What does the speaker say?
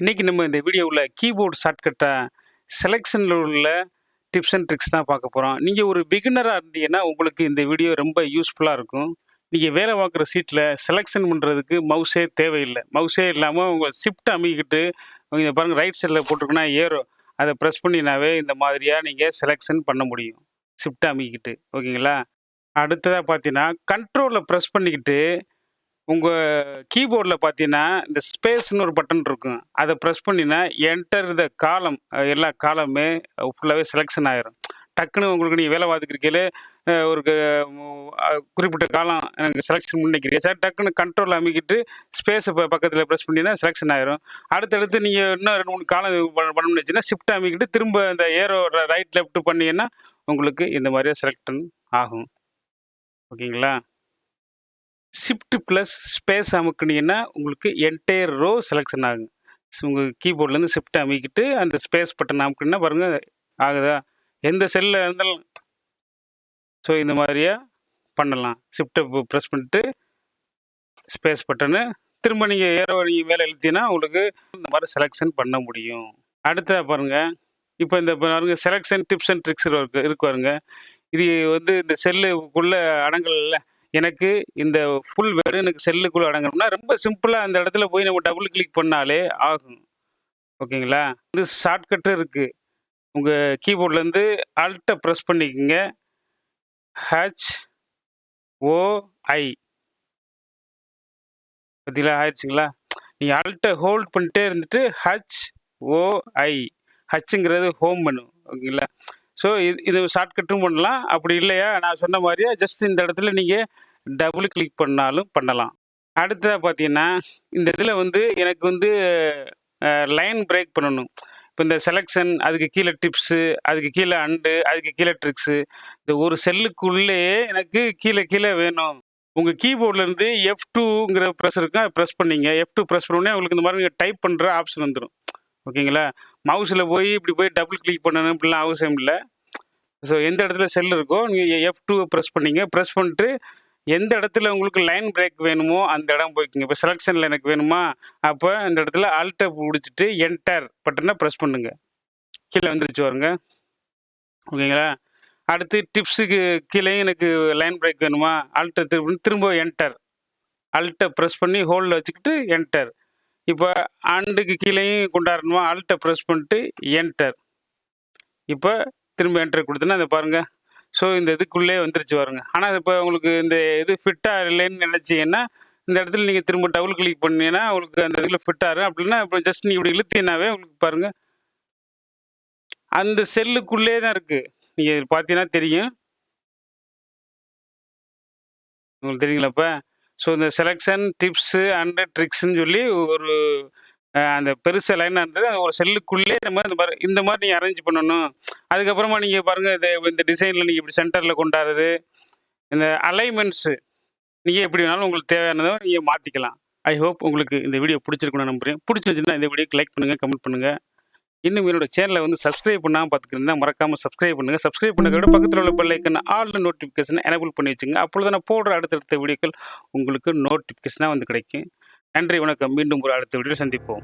இன்றைக்கி நம்ம இந்த வீடியோவில் கீபோர்டு ஷார்ட்கட்டை செலெக்ஷனில் உள்ள டிப்ஸ் அண்ட் ட்ரிக்ஸ் தான் பார்க்க போகிறோம் நீங்கள் ஒரு பிகினராக இருந்தீங்கன்னா உங்களுக்கு இந்த வீடியோ ரொம்ப யூஸ்ஃபுல்லாக இருக்கும். நீங்கள் வேலை பார்க்குற சீட்டில் செலெக்ஷன் பண்ணுறதுக்கு மவுஸே தேவையில்லை. மவுஸே இல்லாமல் உங்கள் ஷிஃப்ட் அமைக்கிட்டு இங்கே பாருங்கள் ரைட் சைடில் போட்டிருக்குன்னா ஏறோ அதை ப்ரெஸ் பண்ணினாவே இந்த மாதிரியாக நீங்கள் செலெக்ஷன் பண்ண முடியும். ஷிஃப்ட் அமைக்கிட்டு. ஓகேங்களா அடுத்ததாக பார்த்தீங்கன்னா கண்ட்ரோலில் ப்ரெஸ் பண்ணிக்கிட்டு உங்கள் கீபோர்டில் பார்த்தீங்கன்னா இந்த ஸ்பேஸ்னு ஒரு பட்டன் இருக்கும். அதை ப்ரெஸ் பண்ணினா என்டர் த காலம் எல்லா காலமே ஃபுல்லாகவே செலெக்ஷன் ஆயிரும். டக்குன்னு உங்களுக்கு நீங்கள் வேலை பார்த்துக்கிறீங்களே ஒரு குறிப்பிட்ட காலம் எனக்கு செலெக்ஷன் பண்ணிக்கிறீங்க சார் டக்குன்னு கண்ட்ரோல் அமைக்கிட்டு ஸ்பேஸை பக்கத்தில் ப்ரெஸ் பண்ணினா செலெக்ஷன் ஆயிரும். அடுத்தடுத்து நீங்கள் இன்னும் ரெண்டு மூணு காலம் பண்ண- முடிச்சுன்னா ஷிஃப்ட் அமைக்கிட்டு திரும்ப இந்த ஏரோ ரைட் லெஃப்ட் பண்ணிங்கன்னா உங்களுக்கு இந்த மாதிரியே செலக்டன் ஆகும். ஓகேங்களா? ஷிஃப்ட் ப்ளஸ் ஸ்பேஸ் அமுக்குனீங்கன்னா உங்களுக்கு என்டையர் ரோ செலெக்ஷன் ஆகும் உங்கள் கீபோர்ட்லேருந்து ஷிஃப்ட் அமைக்கிட்டு அந்த ஸ்பேஸ் பட்டன் அமுக்குனீங்கன்னா பாருங்கள் ஆகுதா? எந்த செல்லில் இருந்தாலும். ஸோ இந்த மாதிரியா பண்ணலாம். ஷிஃப்ட்டை ப்ரெஸ் பண்ணிட்டு ஸ்பேஸ் பட்டனு திரும்ப நீங்கள் ஏரோ நீங்கள் வேலை எழுத்தினா உங்களுக்கு இந்த மாதிரி செலெக்ஷன் பண்ண முடியும். அடுத்ததாக பாருங்கள் இப்போ இந்த பாருங்க செலெக்ஷன் டிப்ஸ் அண்ட் ட்ரிக்ஸ் இருக்கு இருக்கு பாருங்க. இது வந்து இந்த செல்லுக்குள்ளே அடங்கல எனக்கு இந்த ஃபுல் வெறும் எனக்கு செல்லுக்குள்ளே அடங்கணும்னா ரொம்ப சிம்பிளாக அந்த இடத்துல போய் நம்ம டபுள் கிளிக் பண்ணாலே ஆகும். ஓகேங்களா? இது ஷார்ட்கட்டும் இருக்குது உங்கள் கீபோர்ட்லேருந்து அல்ட்டை ப்ரெஸ் பண்ணிக்கோங்க. ஹச் ஓஐ பார்த்தீங்களா ஆயிடுச்சுங்களா? நீங்கள் அல்ட்டை ஹோல்ட் பண்ணிட்டே இருந்துட்டு ஹச் ஓஐ ஹச்சுங்கிறது ஹோம் பண்ணும் ஓகேங்களா? ஸோ இது இது ஷார்ட்கட்டும் பண்ணலாம். அப்படி இல்லையா? நான் சொன்ன மாதிரியே ஜஸ்ட் இந்த இடத்துல நீங்கள் டபுள் கிளிக் பண்ணாலும் பண்ணலாம். அடுத்ததாக பார்த்தீங்கன்னா இந்த இதில் வந்து எனக்கு வந்து லைன் பிரேக் பண்ணணும். இப்போ இந்த செலெக்ஷன் அதுக்கு கீழே டிப்ஸு அதுக்கு கீழே அண்டு அதுக்கு கீழே ட்ரிக்ஸு இந்த ஒரு செல்லுக்குள்ளேயே எனக்கு கீழே கீழே வேணும். உங்கள் கீபோர்ட்லேருந்து எஃப் டூங்கிற ப்ரெஸ் இருக்கும் அதை ப்ரெஸ் பண்ணிங்க. எஃப் டூ ப்ரெஸ் பண்ணோடனே உங்களுக்கு இந்த மாதிரி நீங்கள் டைப் பண்ணுற ஆப்ஷன் வந்துடும் ஓகேங்களா? மவுஸில் போய் இப்படி போய் டபுள் கிளிக் பண்ணணும் இப்படிலாம் அவசியம் இல்லை. ஸோ எந்த இடத்துல செல் இருக்கோ நீங்கள் எஃப் டூ ப்ரெஸ் பண்ணீங்க. ப்ரெஸ் பண்ணிட்டு எந்த இடத்துல உங்களுக்கு லைன் பிரேக் வேணுமோ அந்த இடம் போய்க்குங்க. இப்போ செலெக்ஷனில் எனக்கு வேணுமா? அப்போ இந்த இடத்துல ஆல்ட்டை பிடிச்சிட்டு என்டர் பட்டனை ப்ரெஸ் பண்ணுங்க. கீழே வந்துருச்சு வருங்க ஓகேங்களா? அடுத்து டிப்ஸுக்கு கீழே எனக்கு லைன் பிரேக் வேணுமா? ஆல்ட்டை திரும்ப திரும்ப என்டர் அல்ட்டை ப்ரெஸ் பண்ணி ஹோல்டில் வச்சுக்கிட்டு என்டர் இப்போ ஆண்டுக்கு கீழேயும் கொண்டாடணுமா? அல்ட்டை ப்ரெஸ் பண்ணிட்டு என்டர் இப்போ திரும்ப என்டர் கொடுத்தோன்னா அதை பாருங்கள் ஸோ இந்த இதுக்குள்ளே வந்துருச்சு பாருங்கள் ஆனால் இப்போ உங்களுக்கு இந்த இது ஃபிட்டாக இல்லைன்னு நினச்சிங்கன்னா இந்த இடத்துல நீங்கள் திரும்ப டபுள் கிளிக் பண்ணீங்கன்னா உங்களுக்கு அந்த இதில் ஃபிட்டாக இருக்கும் அப்படின்னா இப்போ ஜஸ்ட் நீங்கள் இப்படி இழுத்தீங்கன்னாவே உங்களுக்கு பாருங்கள் அந்த செல்லுக்குள்ளே தான் இருக்குது நீங்கள் பார்த்தீங்கன்னா தெரியும். உங்களுக்கு தெரியுங்களா இப்போ? ஸோ இந்த செலெக்ஷன் டிப்ஸு அண்டு ட்ரிக்ஸ்ன்னு சொல்லி ஒரு அந்த பெருசு லைனாக இருந்தது. அந்த ஒரு செல்லுக்குள்ளே நம்ம இந்த மாதிரி இந்த மாதிரி நீங்கள் அரேஞ்ச் பண்ணணும். அதுக்கப்புறமா நீங்கள் பாருங்கள் இந்த இந்த டிசைனில் நீங்கள் இப்படி சென்டரில் கொண்டாடுறது. இந்த அலைன்மெண்ட்ஸு நீங்கள் எப்படி வேணாலும் உங்களுக்கு தேவையானதை நீங்கள் மாற்றிக்கலாம் ஐ ஹோப் உங்களுக்கு இந்த வீடியோ பிடிச்சிருக்கணும்னு நம்புகிறேன் பிடிச்சிருந்துச்சுன்னா இந்த வீடியோக்கு லைக் பண்ணுங்கள் கமெண்ட் பண்ணுங்கள் இன்னும் என்னோட சேனலை வந்து சப்ஸ்கிரைப் பண்ணாமல் பார்த்துக்கிறீங்க மறக்காமல் சப்ஸ்கிரைப் பண்ணுங்கள் சப்ஸ்கிரைப் பண்ண விட பக்கத்தில் உள்ள பெல் ஆல் நோட்டிஃபிகேஷனை எனபிள் பண்ணி வச்சுங்க. அப்பொழுது நான் போடுற அடுத்தடுத்த வீடியோக்கள் உங்களுக்கு நோட்டிஃபிகேஷனாக வந்து கிடைக்கும். நன்றி வணக்கம். மீண்டும் ஒரு அடுத்த வீடியோ சந்திப்போம்.